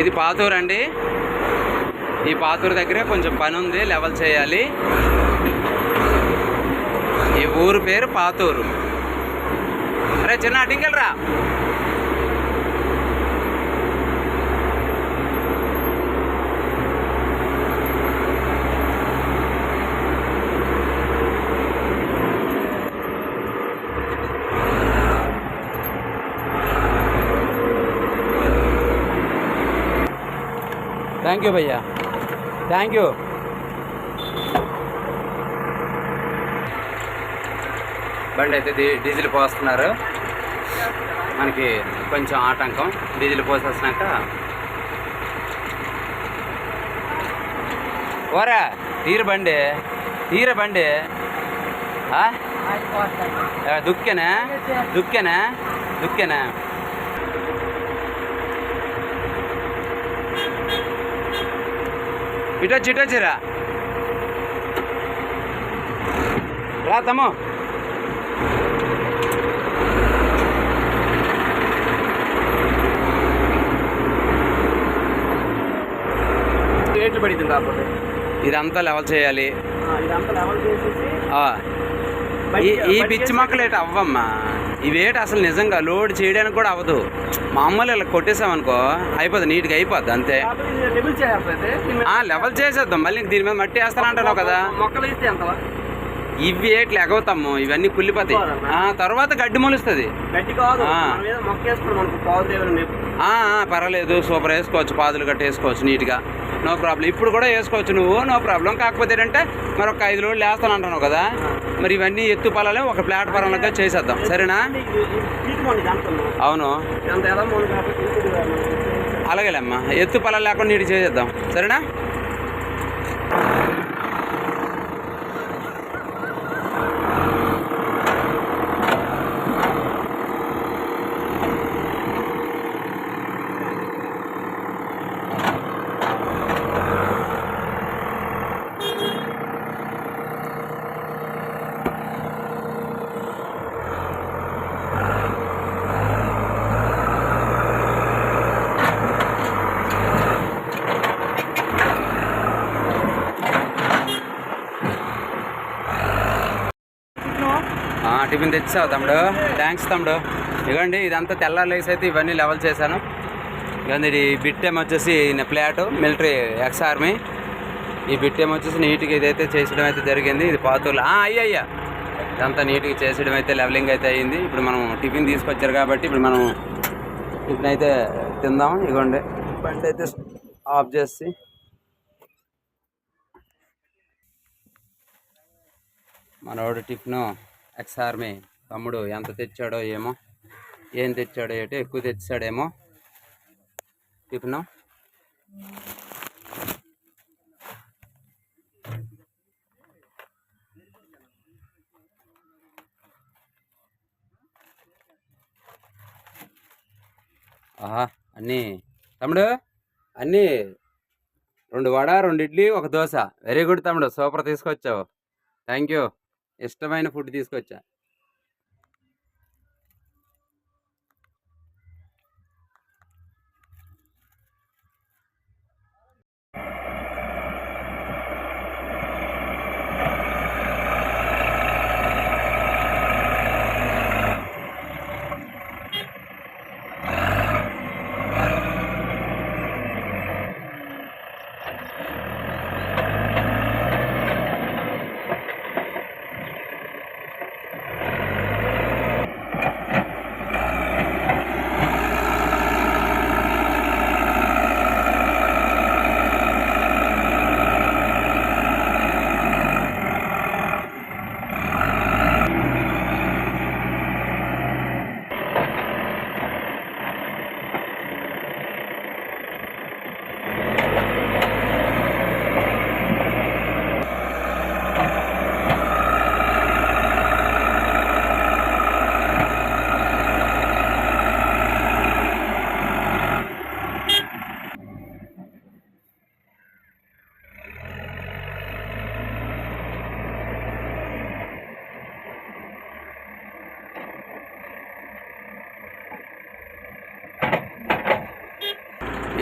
ఇది పాతూరు అండి. ఈ పాతూరు దగ్గరే కొంచెం పని ఉంది లెవెల్ చేయాలి. ఈ ఊరు పేరు పాతూరు. అరే చిన్న అడ్డింకెళ్ళరా థ్యాంక్ యూ భయ్యా థ్యాంక్ యూ బండి అయితే డీ- డీజిల్ పోస్తున్నారు. మనకి కొంచెం ఆటంకం. డీజిల్ పోసేసినాక. ఓరా తీర బండి. తీర బండి. ఆ? ఆ, దుక్కెనా? దుక్కెనా? దుక్కెనా? ఇటొచ్చి ఇటొచ్చి రా తమ్ము. రేట్లు పడింది కాకపోతే ఇదంతా లెవెల్ చేయాలి. ఆ, ఇదంతా లెవెల్ చేసేసి ఆ, ఈ పిచ్చి మొక్కలు ఏట అవ్వమ్మా. ఇవేటి అసలు నిజంగా లోడ్ చేయడానికి కూడా అవ్వదు. మామూలు ఇలా కొట్టేసామనుకో అయిపోద్ది నీట్గా అయిపోద్ది అంతే. లెవెల్ చేసేద్దాం. మళ్ళీ దీని మీద మట్టి వేస్తానంటున్నావు కదా. మొక్కలు ఎంత? ఇవి ఏట్లు ఎగవుతాము ఇవన్నీ కుళ్ళిపోతాయి. తర్వాత గడ్డి మొలుస్తుంది. పర్వాలేదు సూపర్ వేసుకోవచ్చు పాదులు గట్ట వేసుకోవచ్చు నీట్గా. No problem. ఇప్పుడు కూడా వేసుకోవచ్చు నువ్వు నో ప్రాబ్లం. కాకపోతే ఏంటంటే మరి ఒక ఐదు రోజులు వేస్తాను అంటున్నావు కదా మరి ఇవన్నీ ఎత్తు పొలాలే ఒక ప్లాట్ఫారంలో చేసేద్దాం. సరేనా? అవును. అలాగేలేమ్మా. ఎత్తు పొలాలు లేకుండా నీటి చేసేద్దాం. సరేనా ఆ, టిఫిన్ తెచ్చావు తమ్ముడు. థ్యాంక్స్ తమ్ముడు. ఇవ్వండి ఇదంతా తెల్లారులేసి అయితే ఇవన్నీ లెవెల్ చేశాను. ఇవ్వండి ఇది బిట్ ఏమో వచ్చేసి ప్లాట్ మిలిటరీ ఎక్స్ ఆర్మీ. ఈ బిట్ ఏమో వచ్చేసి నీట్గా ఇదైతే చేసడం అయితే జరిగింది. ఇది పాతూరులో అయ్యయ్యా ఇదంతా నీట్గా చేసడం అయితే లెవెలింగ్ అయితే అయ్యింది. ఇప్పుడు మనం టిఫిన్ తీసుకొచ్చారు కాబట్టి ఇప్పుడు మనం టిఫిన్ అయితే తిందాం. ఇదిగోండి బండి అయితే ఆఫ్ చేసి. మనోడు టిఫిన్ ఎక్స్ ఆర్మీ తమ్ముడు ఎంత తెచ్చాడో ఏమో ఏం తెచ్చాడో ఏటో ఎక్కువ తెచ్చాడేమో. టిఫిన్ ఆహా అన్నీ. తమ్ముడు అన్నీ. రెండు వడ రెండు ఇడ్లీ ఒక దోశ. వెరీ గుడ్ తమ్ముడు. సూపర్ తీసుకొచ్చావు. థ్యాంక్ యూ ఇష్టమైన ఫుడ్ తీసుకొచ్చా?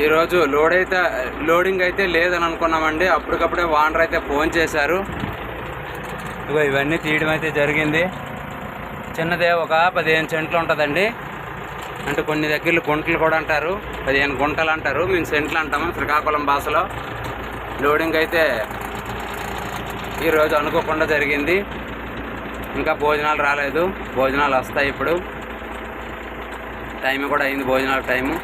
ఈరోజు లోడ్ అయితే లోడింగ్ అయితే లేదని అనుకున్నామండి. అప్పటికప్పుడే వానర్ అయితే ఫోన్ చేశారు. ఇగో ఇవన్నీ తీయడం అయితే జరిగింది. చిన్నదే ఒక పదిహేను సెంట్లు ఉంటుందండి. అంటే కొన్ని దగ్గరలు గుంటలు కూడా అంటారు. పదిహేను గుంటలు అంటారు. మేము సెంట్లు అంటాము శ్రీకాకుళం భాషలో. లోడింగ్ అయితే ఈరోజు అనుకోకుండా జరిగింది. ఇంకా భోజనాలు రాలేదు. భోజనాలు వస్తాయి ఇప్పుడు. టైం కూడా అయింది భోజనాల టైము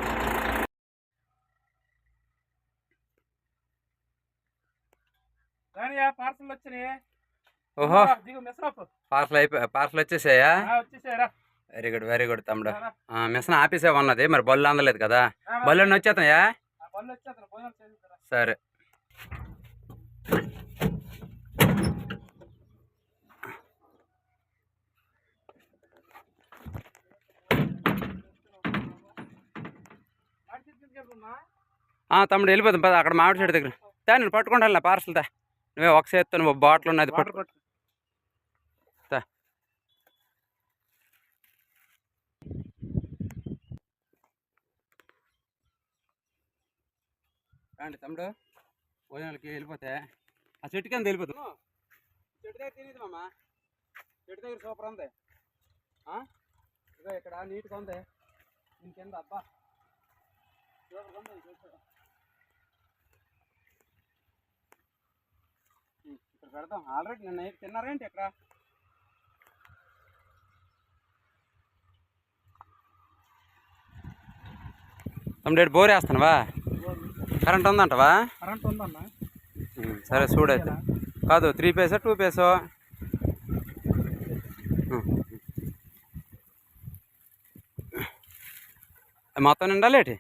కానీ పార్సల్ వచ్చినాయి? ఓహో. పార్సల్ అయిపోయి పార్సల్ వచ్చేసాయా? వెరీ గుడ్ వెరీ గుడ్ తమ్ముడు. ఆ, మిషన్ ఆపేసే ఉన్నది మరి బళ్ళు అందలేదు కదా? బళ్ళు భోజనం చేసేస్తారా సరే. ఆ, తమ్ముడు వెళ్ళిపోతాం పద అక్కడ మామిడి చెట్టు దగ్గర. తా నేను పట్టుకుంటాను పార్సల్ తా. నువ్వే ఒక చేత్తో బాటిల్ ఉన్నది పట్టు తమ్ముడు? భోజనాలకి వెళ్ళిపోతే ఆ చెట్టు కింద వెళ్ళిపోతాం చెట్టు దగ్గర తినేది మామ. చెట్టు దగ్గర సూపర్ ఉంది. ఇక్కడ నీట్గా ఉంది. దీని కింద అబ్బా. సూపర్ ఉంది ఈ చెట్టు. ఉం, ఇక్కడ పెడదాం. ఆల్రెడీ నిన్న తిన్నారేంటి ఇక్కడ? తమ్ముడు బోర్ వేస్తానవా కరెంట్ ఉందంటవా? కరెంట్ ఉందన్న? సరే చూడైతే. కాదు త్రీ పేసా టూ పేసో? మొత్తం నిండాలేటి?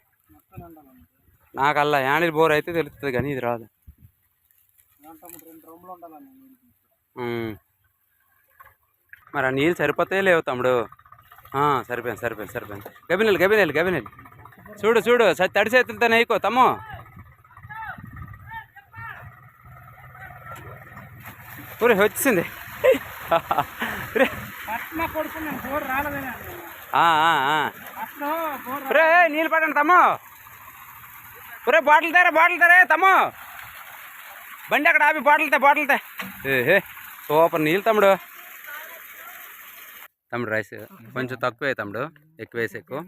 నాకు అలా యానిల్ బోర్ అయితే తెలుస్తుంది కానీ ఇది రాదు. ఉండాలన్న మరి ఆ నీళ్ళు సరిపోతాయి లేవు తమ్ముడు. సరిపోయింది సరిపోయింది సరిపోయింది. గబినెల్లి గబినెల్లి గబినెల్లి చూడు చూడు తడి చేతులతో నెయ్యికో తమ్ము. ఊరే వచ్చింది. రే రే నీళ్ళు పడండి తమ్ము. ఒరే బాటిల్ తేరా బాటిల్ తేరే తమ్ము. బండి అక్కడ ఆపి బాటిల్ తే బాటిల్ తే. ఏహే సూపర్ నీళ్ళు తమ్ముడు. తమ్ముడు రైస్ కొంచెం తక్కువే తమ్ముడు ఎక్కువ వేసి ఎక్కువ.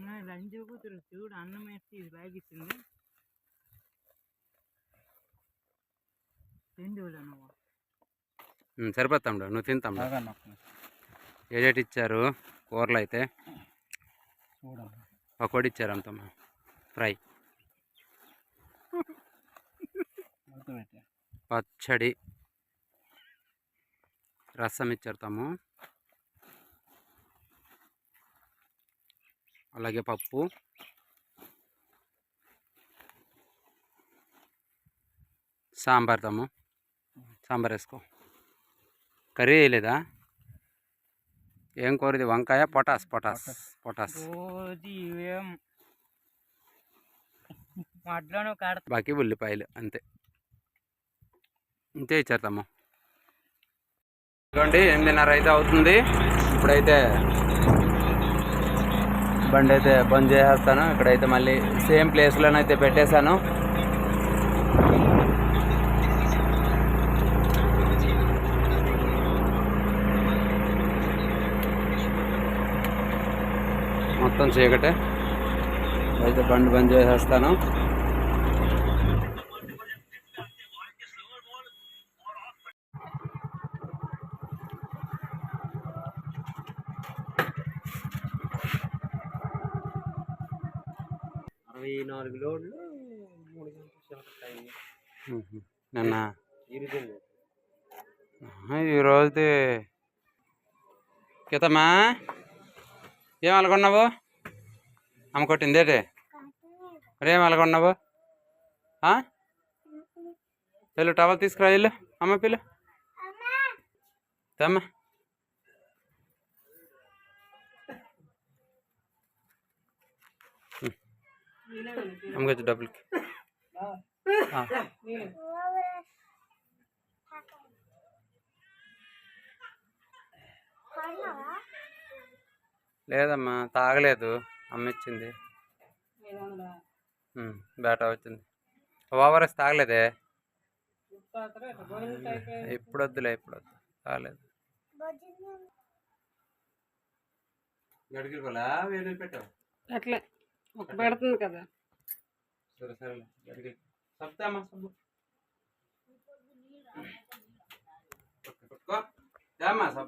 సరిపోతుంది తమ్ముడు నువ్వు తిని తమ్ముడు. ఏడేటి ఇచ్చారు కూరలు అయితే? పకోడీ ఇచ్చారు అంతమ్మ ఫ్రై. పచ్చడి రసం ఇచ్చారు తమ్ము అలాగే పప్పు. సాంబార్ తమ్ము సాంబార్ వేసుకో. కర్రీ వేయలేదా? ఏం కూర ఇది? వంకాయ? పొటాస్ పొటాస్ పొటాస్. బాకీ ఉల్లిపాయలు అంతే. ఇంతే ఇచ్చేద్దాము ఇదిగోండి ఎనిమిదిన్నర అయితే అవుతుంది. ఇప్పుడైతే బండి అయితే బంద్ చేసేస్తాను. ఇక్కడైతే మళ్ళీ సేమ్ ప్లేస్లోనైతే పెట్టేశాను. మొత్తం చీకటే. అయితే బండి బంద్ చేసేస్తాను. నాలుగు లోడ్లు మూడు గంటల. నిన్న ఈరోజుది గీతమ్మా ఏం అలాగొన్నావు? అమ్మ కొట్టిందేటి మరేం అలాగొన్నావు? వెళ్ళు టవల్ తీసుకురా వెళ్ళు. అమ్మ పిల్లు తమ్మ. అమ్మకొచ్చి డబ్బులకి ఆ. లేదమ్మా తాగలేదు అమ్మ ఇచ్చింది బేటా వచ్చింది ఓవరెస్ తాగలేదే ఇప్పుడు వద్దులే ఇప్పుడు వద్దు తాగలేదు గడికి పెట్టావు అట్లే ఒక పెడుతుంది కదా सर सर यार के सप्ताह में सब पटका क्या मासा